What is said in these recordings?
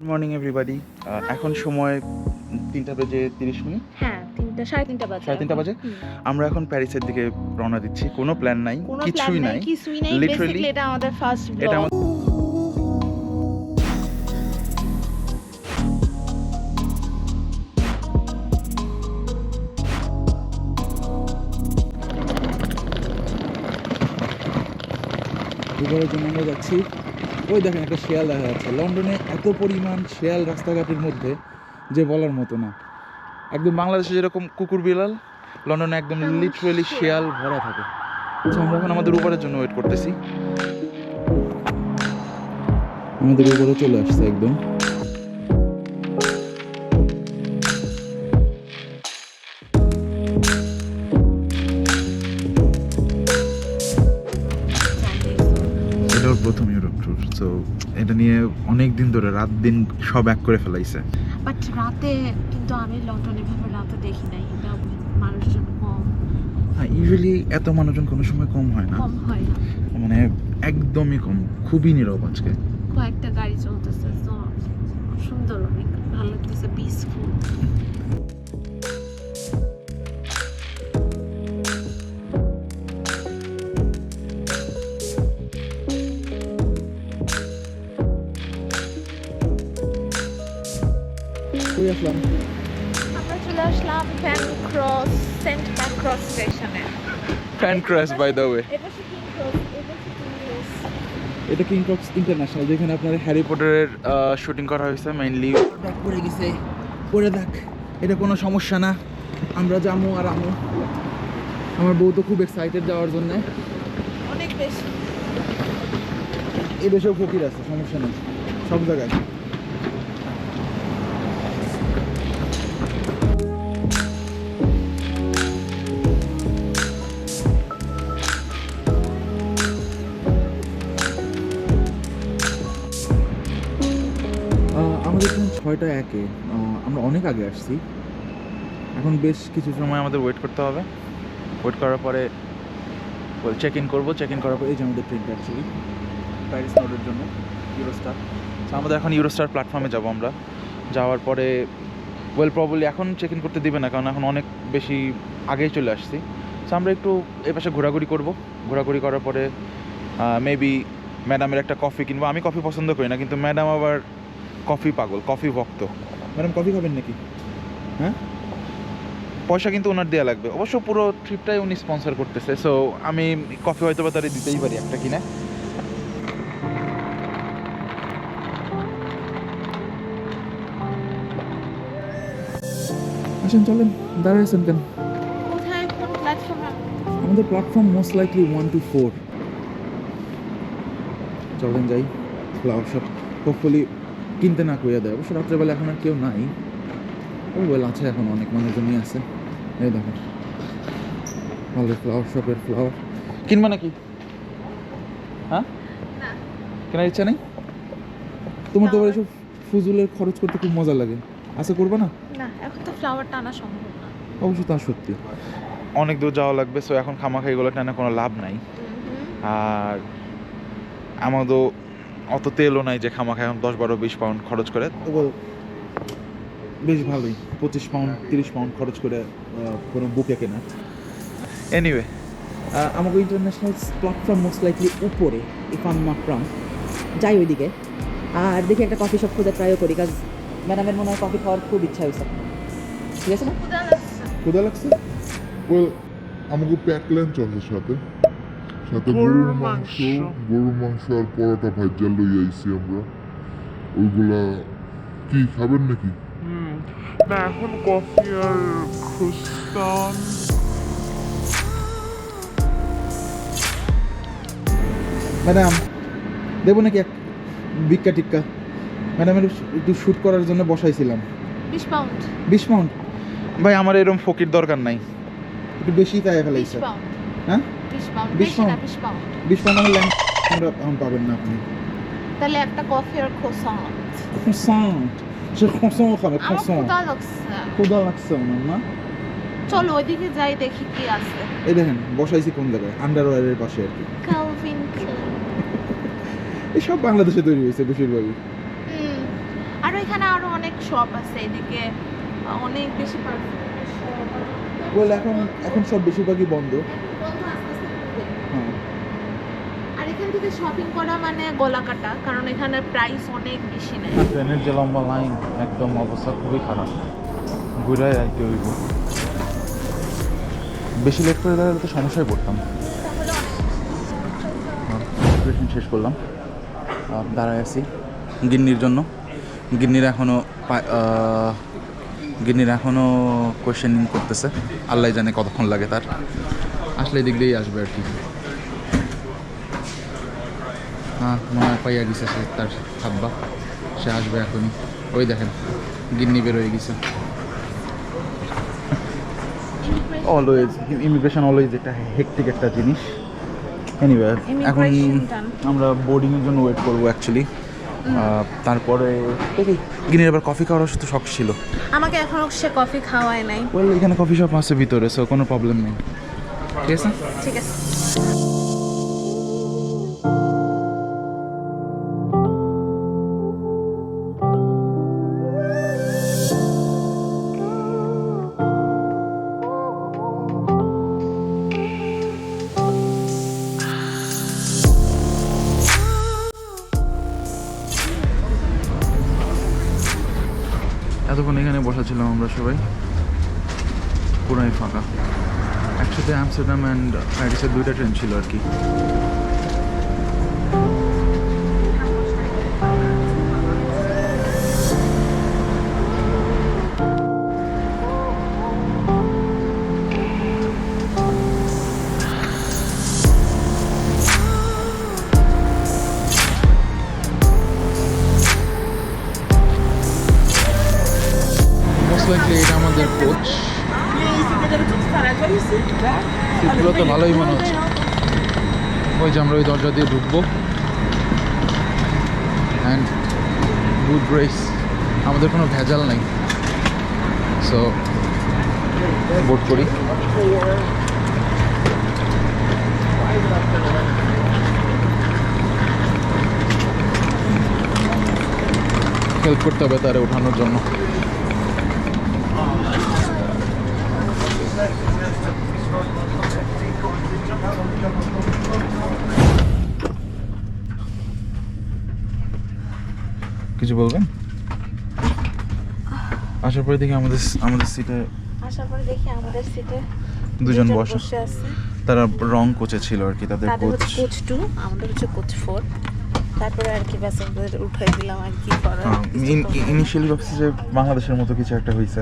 Good morning everybody এখন সময় তিনটা বেজে তিরিশ মিনিট? হ্যাঁ তিনটা সাড়ে তিনটা বাজে। সাড়ে তিনটা বাজে? আমরা এখন প্যারিসের দিকে রওনা দিচ্ছি। কোনো প্ল্যান নাই কিছুই নাই বেসিক্যালি এটা আমাদের ফার্স্ট এটা ব্লগ আমার জন্য আমরা যাচ্ছি। ওই দেখেন একটা শেয়াল দেখা যাচ্ছে। লন্ডনে এত পরিমাণ শেয়াল রাস্তাঘাটের মধ্যে যে বলার মতো না। একদম বাংলাদেশে যেরকম কুকুর বিড়াল লন্ডনে একদম লিটারেলি শেয়াল ভরা থাকে। আচ্ছা আমরা এখন আমাদের উপরের জন্য ওয়েট করতেছি। আমাদের উপরে চলে আসছে একদম। সো এটা নিয়ে অনেক দিন ধরে রাত দিন সব এক করে ফেলাইছে। বাট রাতে কিন্তু আমি লন্ডনে ভাবে রাতে দেখি নাই এটা মানুষজন কম। হ্যাঁ ইউজুয়ালি এত মানুষজন কোনো সময় কম হয় না। কম হয় না। মানে একদমই কম খুবই নীরব আজকে। কয়েকটা গাড়ি চলতেছে সুন্দর অনেক ভালো লাগতেছে পিসফুল আসলাম আমরা চলে আসলাম ফ্যান ক্রস সেন্ট ক্রস স্টেশনে। Pancras by the way এটা কিং ইন্টারন্যাশনাল যেখানে আপনার হ্যারি পটারের শুটিং করা হয়েছে মেইনলি ব্যাগ পড়ে গেছে পড়ে এটা কোনো সমস্যা না। আমরা যাব আর আমু। আমার বউ তো খুব এক্সাইটেড যাওয়ার জন্য। অনেক বেশি। দেশেও ফকির আছে সমস্যা নেই। সব জায়গায়। ছয়টা একে। আমরা অনেক আগে আসছি। এখন বেশ কিছু সময় আমাদের ওয়েট করতে হবে। ওয়েট করার পরে চেক ইন করব। চেক ইন করার পরে এই যে আমাদের ট্রেনটা অ্যাকচুয়ালি প্যারিস নোডের জন্য ইউরোস্টার তো আমাদের এখন ইউরোস্টার প্ল্যাটফর্মে যাব আমরা। যাওয়ার পরে ওয়েল প্রবলি এখন চেক ইন করতে দিবে না, কারণ এখন অনেক বেশি আগেই চলে আসছি। তো আমরা একটু এ পাশে ঘোরাঘুরি করব। ঘোরাঘুরি করার পরে মেবি ম্যাডামের একটা কফি কিনবো। আমি কফি পছন্দ করি না, কিন্তু ম্যাডাম আবার কফি পাগল কফি ভক্ত। ম্যাডাম কফি খাবেন নাকি? হ্যাঁ? পয়সা কিন্তু ওনার দেওয়া লাগবে। অবশ্য পুরো ট্রিপটাই উনি স্পন্সর করতেছে সো আমি কফি হয়তো বা তারে দিতেই পারি একটা কিনে। আসেন চলেন দাঁড়াইছেন কেন? আমাদের platform most likely one two four চলেন যাই ফ্লাওয়ার শপ হোপফুলি কিনতে না কইয়া দেয়। অবশ্য রাত্রেবেলা এখন আর কেউ নাই। ও ওয়েল আছে এখন অনেক মানুষজনই আছে। এই দেখো ভালো ফ্লাওয়ার শপের ফ্লাওয়ার কিনবা নাকি? হ্যাঁ? কেনার ইচ্ছা নেই? তোমার তো? এসব ফুজুলের খরচ করতে খুব মজা লাগে। আশা করবে না? না এখন তো ফ্লাওয়ার টানা সম্ভব না। অবশ্য তা সত্যি। অনেক দূর যাওয়া লাগবে সো এখন খামাখা এগুলো টানে কোনো লাভ নাই। আর আমাদের অত তেলও নাই যে খামাখা এখন দশ বারো বিশ পাউন্ড খরচ করে। তবু বেশ ভালোই পঁচিশ পাউন্ড তিরিশ পাউন্ড খরচ করে কোনো বুকে কেনা। এনিওয়ে আমাকে ইন্টারন্যাশনাল প্ল্যাটফর্ম মোস্ট লাইকলি উপরে ইফ আম নট রং যাই ওইদিকে। আর দেখি একটা কফি শপ খুঁজে ট্রাইও করি কাজ ম্যাডামের মনে হয় কফি খাওয়ার খুব ইচ্ছা হয়েছে। ঠিক আছে না? ক্ষুদা লাগছে। ওয়েল আমাকে প্যাক লাঞ্চ আছে সাথে। সাথে গরুর মাংস গরুর মাংস আর পরোটা ভাজ্যা লই আইছি আমরা। ওইগুলা কি খাবেন নাকি? না এখন কফি আর খুস্তান। ম্যাডাম দেবো নাকি এক ভিক্ষা টিক্কা? ম্যাডামের একটু শ্যুট করার জন্য বসাইছিলাম। বিশ পাউন্ড। বিশ পাউন্ড? ভাই আমার এরকম ফকির দরকার নাই। একটু বেশি তাই ফেলাইছে। হ্যাঁ? বিশ পাউন্ড বিশ বেশি বিশ পাউন্ড। বিশ পাউন্ড আমার ল্যান্ড এখন পাবেন না আপনি। তাহলে একটা কফি আর খোসান croissant সে croissant খাবে আমার ক্ষুধা লাগছে। ক্ষুদা লাগছে আমার না? চলো ওইদিকে যাই দেখি কি আছে। এই দেখেন বসাইছি কোন জায়গায়? আন্ডারওয়্যারের পাশে আর কি। কালভিন এই সব বাংলাদেশে তৈরি হয়েছে বেশিরভাগই। হুম। আর এখানে আরও অনেক শপ আছে এদিকে অনেক বেশি পারফিউমের এখন এখন সব বেশিরভাগই বন্ধ হ্যাঁ আর এখান থেকে শপিং করা মানে গলা কাটা কারণ এখানে প্রাইস অনেক বেশি নেয়। ট্রেনের যে লম্বা লাইন একদম অবস্থা খুবই খারাপ। ঘুরে আইতে হইব। বেশি লেট করে দাঁড়ালে তো সমস্যায় পড়তাম। প্রিপারেশন শেষ করলাম। দাঁড়ায় আছি গিন্নির জন্য। গিন্নির এখনও গিন্নির এখনও কোয়েশ্চেনিং করতেছে। আল্লাহ জানে কতক্ষণ লাগে তার। আসলে এদিক দিয়েই আসবে আর কি। হ্যাঁ মনে হয় পাইয়া গেছে সে তার খাব্বা সে আসবে এখনই। ওই দেখেন গিন্নি বের হয়ে গেছে। অলওয়েজ ইমিগ্রেশন অলওয়েজ একটা হেকটিক একটা জিনিস। এনিওয়ে এখন আমরা বোর্ডিংয়ের জন্য ওয়েট করব অ্যাকচুয়ালি তারপরে গিনির আবার কফি খাওয়ার তো শখ ছিল। আমাকে এখনও সে কফি খাওয়ায় নাই। ওয়েল এখানে কফি শপ আছে ভিতরে সো কোনো প্রবলেম নেই। ঠিক আছে? ঠিক আছে। সবাই পুরাই ফাঁকা। একসাথে অ্যামস্টারডাম অ্যান্ড প্যারিসের দুইটা ট্রেন ছিল আর কি। ওই যে আমরা ওই দরজা দিয়ে ঢুকবো। অ্যান্ড গুড রেস আমাদের কোনো ভেজাল নাই। সো বোট করি। হেল্প করতে হবে তারে ওঠানোর জন্য। কিছু বলবেন? আসার পরে দেখি আমাদের আমাদের সিটে আসার পরে দেখি আমাদের সিটে দুজন বসে আছে। তারা রং কোচে ছিল আর কি তাদের কোচ। কোচ টু আমাদের হচ্ছে কোচ ফোর তারপরে আর কি ব্যাস উঠাই দিলাম আর কি করার। ইনিশিয়ালি ভাবছি যে বাংলাদেশের মতো কিছু একটা হয়েছে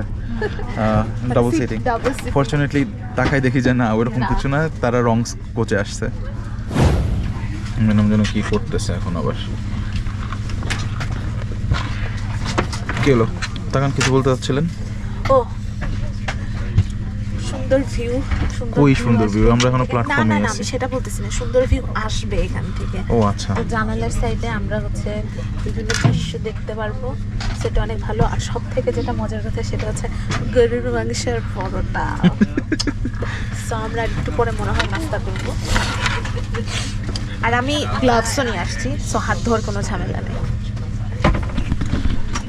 সিটিং ডাবল সিটিং ফর্চুনেটলি তাকাই দেখি যে না ওরকম কিছু না তারা রং কোচে আসছে। ম্যাডাম যেন কি করতেছে এখন আবার। কি হলো তাকান কিছু বলতে চাচ্ছিলেন? ও সুন্দর ভিউ সুন্দর কই সুন্দর view? আমরা এখনও না platform-এ না না সেটা বলতেছি না সুন্দর ভিউ আসবে এখান থেকে। ও আচ্ছা। তো জানালার সাইডে আমরা হচ্ছে বিভিন্ন দৃশ্য দেখতে পারব। সেটা অনেক ভালো। আর সব থেকে যেটা মজার কথা সেটা হচ্ছে গরুর মাংসের পরোটা। সো আমরা একটু পরে মনে হয় নাস্তা করব। আর আমি গ্লাভসও নিয়ে আসছি সো হাত ধোয়ার কোনো ঝামেলা নেই।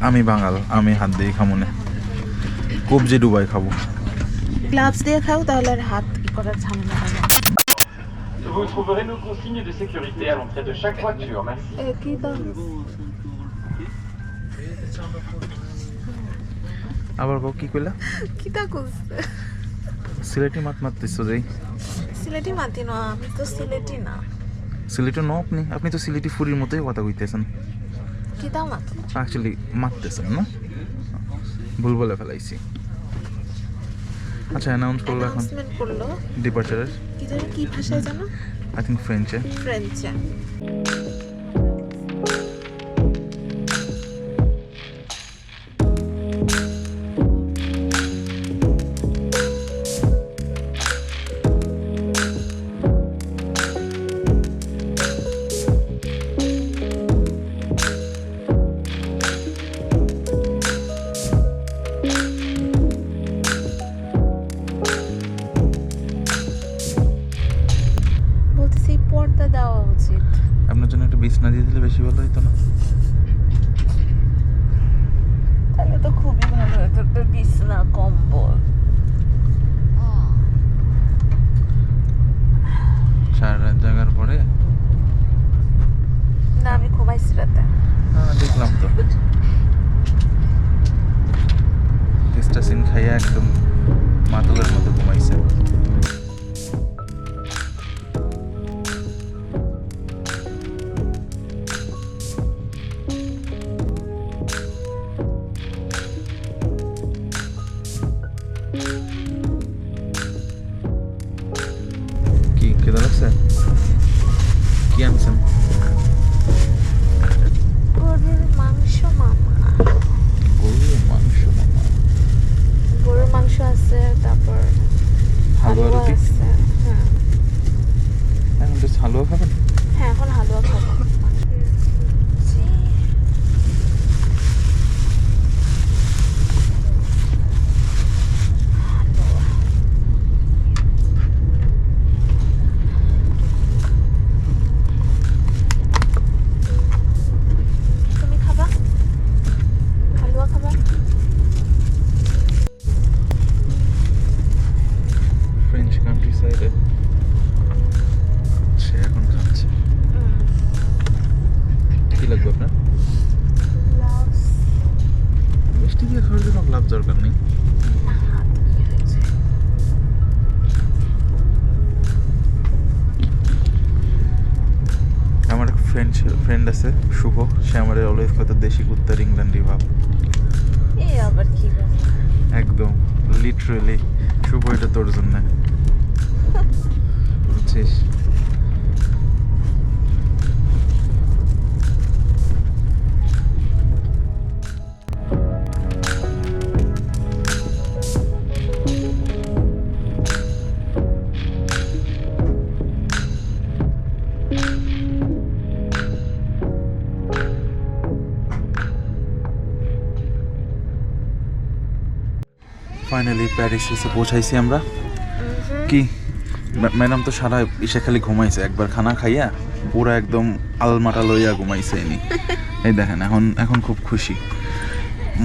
আমি বাঙাল আমি হাত দিয়ে খামো না। কবজি ডুবাই খাব। গ্লাভস দিয়ে খাও তাহলে আর হাত করার ঝামেলা হবে Vous trouverez nos consignes de sécurité à l'entrée de chaque voiture. Merci. কি দাম? আবার কও কি কইলা? কি তা করছে সিলেটি মাত মারতেছো যেই সিলেটি মাতি না আমি তো সিলেটি না। সিলেটি ন আপনি? আপনি তো সিলেটি ফুরির মতোই কথা কইতেছেন। কি দাম মাতি অ্যাকচুয়ালি মারতেছেন না? ভুল বলে ফেলাইছি। আচ্ছা অ্যানাউন্স করল এখন। করল। ডিপার্চারের কি ভাষায় জানো? আই থিঙ্ক ফ্রেঞ্চে ফ্রেঞ্চে Good. সাইডে। সে এখন খাচ্ছে। কি লাগবে আপনার? মিষ্টি দিয়ে খাওয়ার জন্য গ্লাভ দরকার নেই। আমার এক ফ্রেন্ড ফ্রেন্ড আছে শুভ। সে আমার অলওয়েজ কত দেশি কুত্তার ইংল্যান্ডি ভাব একদম লিটারেলি শুভ এটা তোর জন্য। বুঝছিস ফাইনালি প্যারিস এসে পৌঁছাইছি আমরা। কি? ম্যাডাম তো সারা ইসে খালি ঘুমাইছে একবার খানা খাইয়া পুরো একদম আলমাটা লইয়া ঘুমাইছে এনি এই দেখেন এখন এখন খুব খুশি।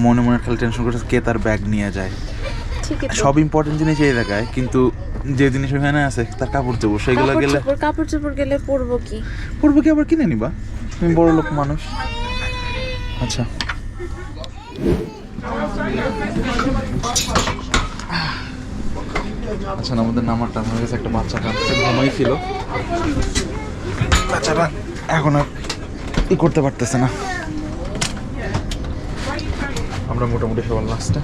মনে মনে খালি টেনশন করছে কে তার ব্যাগ নিয়ে যায়। সব ইম্পর্টেন্ট জিনিস এই জায়গায় কিন্তু যে জিনিস ওখানে আছে তার কাপড় চোপড় সেগুলো গেলে কাপড় চোপড় গেলে পরবো কি? পড়ব কি আবার কিনে নিবা? তুমি বড় লোক মানুষ। আচ্ছা। আচ্ছা আমাদের নামার টান হয়ে গেছে, একটা বাচ্চা কাঁদছে ঘুমাই ছিল। বাচ্চাটা এখন আর ই করতে পারতেছে না। আমরা মোটামুটি সবার লাস্টে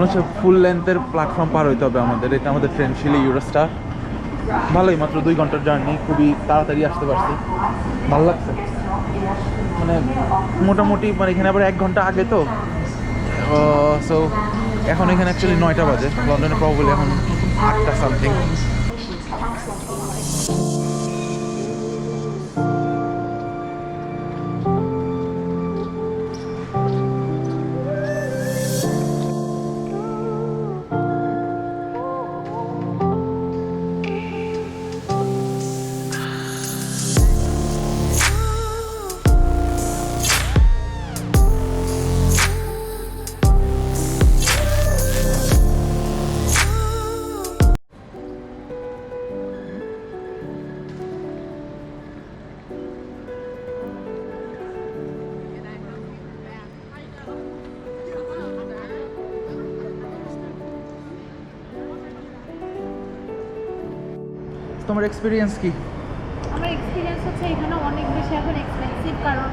মনে হচ্ছে ফুল লেন্থের প্ল্যাটফর্ম পার হইতে হবে আমাদের। এটা আমাদের ট্রেন ছিল ইউরোস্টার ভালোই, মাত্র দুই ঘণ্টার জার্নি খুবই তাড়াতাড়ি আসতে পারছি। ভালো লাগছে। মানে মোটামুটি মানে এখানে আবার এক ঘণ্টা আগে তো। সো এখন এখানে অ্যাকচুয়ালি নয়টা বাজে। লন্ডনে প্রবলি এখন আটটা সামথিং তোমার এক্সপিরিয়েন্স কি? আমার এক্সপিরিয়েন্স হচ্ছে এখানে অনেক বেশি এখন এক্সপেন্সিভ কারণ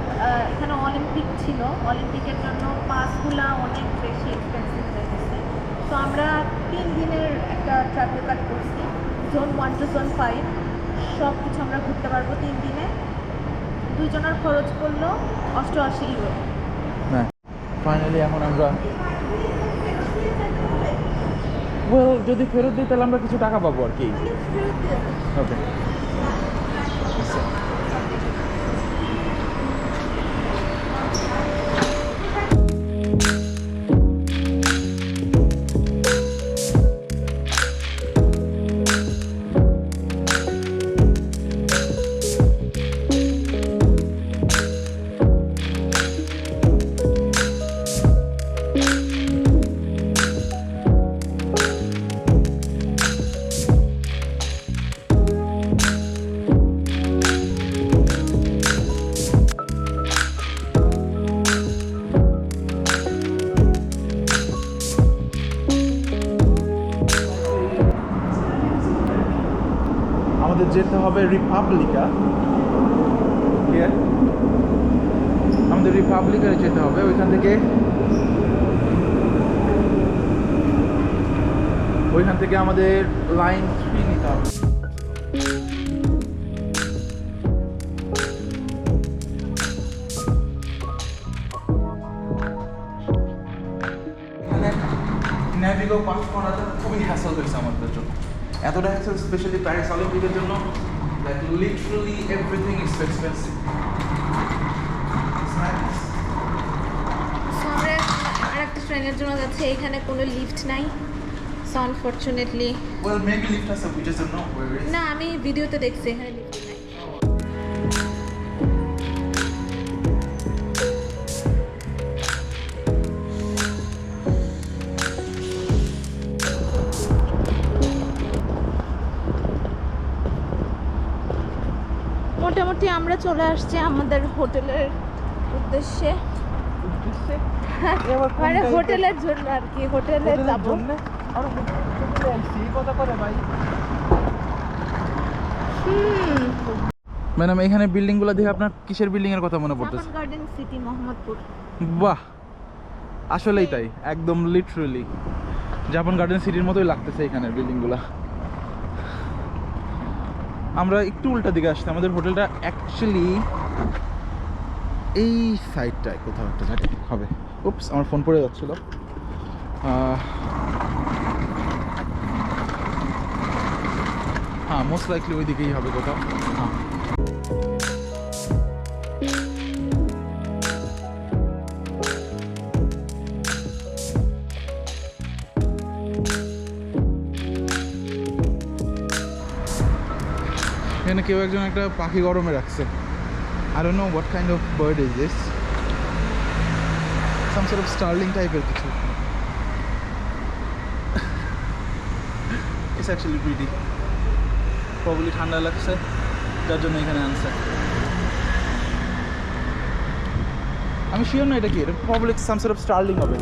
এখানে অলিম্পিক ছিল। অলিম্পিকের জন্য পাসগুলা অনেক বেশি এক্সপেন্সিভ হয়ে গেছে। তো আমরা তিন দিনের একটা ট্রাভেল কার্ড করছি zone one two zone five সব কিছু আমরা ঘুরতে পারব তিন দিনে। দুইজনের খরচ পড়ল অষ্টআশি ইউরো হ্যাঁ। ফাইনালি এখন আমরা ওয়েল যদি ফেরত দিই তাহলে আমরা কিছু টাকা পাবো আর কি। ওকে যেতে হবে রিপাবলিকা. আমাদের রিপাবলিকায় যেতে হবে, ওইখান থেকে। ওইখান থেকে আমাদের লাইন থ্রি নিতে হবে। ন্যাভিগো পাস করাটা খুবই হ্যাসল হয়েছে আমাদের জন্য। এতটা হ্যাসেল স্পেশালি প্যারিস অলিম্পিকের জন্য like literally everything is expensive একটা ট্রেনের জন্য যাচ্ছে এখানে কোনো লিফট নাই সো আনফর্চুনেটলি. না আমি ভিডিওতে দেখছি এখানে মোটামুটি আমরা চলে আসছি আমাদের হোটেলের উদ্দেশ্যে। মানে হোটেলের জন্য আর কি হোটেলে যাব। ম্যাডাম এখানে বিল্ডিংগুলো দেখে আপনার কিসের বিল্ডিং এর কথা মনে পড়তেছে? Japan garden city Mohammadpur. বাহ! আসলেই তাই একদম লিটারালি জাপান গার্ডেন সিটির মতোই লাগতেছে এখানের বিল্ডিংগুলা। আমরা একটু উল্টা দিকে আসতে আমাদের হোটেলটা অ্যাকচুয়ালি এই সাইডটায় কোথাও একটা জায়গায় হবে। উপস আমার ফোন পড়ে যাচ্ছিল। হ্যাঁ মোস্ট লাইকলি ওই দিকেই হবে কোথাও। হ্যাঁ। এখানে কেউ একজন একটা পাখি গরমে রাখছে। I don't know what kind of bird is this some sort of starling টাইপের কিছু। ইটস অ্যাকচুয়ালি প্রিটি প্রবলি ঠান্ডা লাগছে যার জন্য এখানে আনছে। আমি শিওর না এটা কি এটা probably some sort of starling হবে।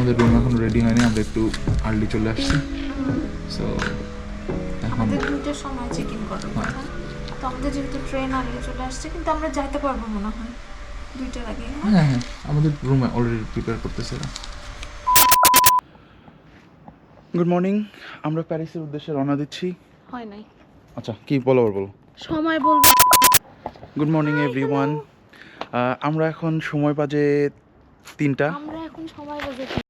আমাদের রুম এখন রেডি হয়নি আমরা একটু আর্লি চলে আসছি। সো এখন দুটোর সময় চেক ইন করার হ্যাঁ। কথা তো আমাদের যেহেতু ট্রেন আগে চলে আসছে কিন্তু আমরা যাইতে পারব মনে হয় দুইটার আগে হ্যাঁ? হ্যাঁ আমাদের রুমে অলরেডি প্রিপেয়ার করতেছে গুড মর্নিং আমরা প্যারিসের উদ্দেশ্যে রওনা দিচ্ছি। হয় নাই। আচ্ছা কি বলো বলো। সময় বলব। গুড মর্নিং এভরিওয়ান আমরা এখন সময় বাজে তিনটা। আমরা এখন সময় বাজে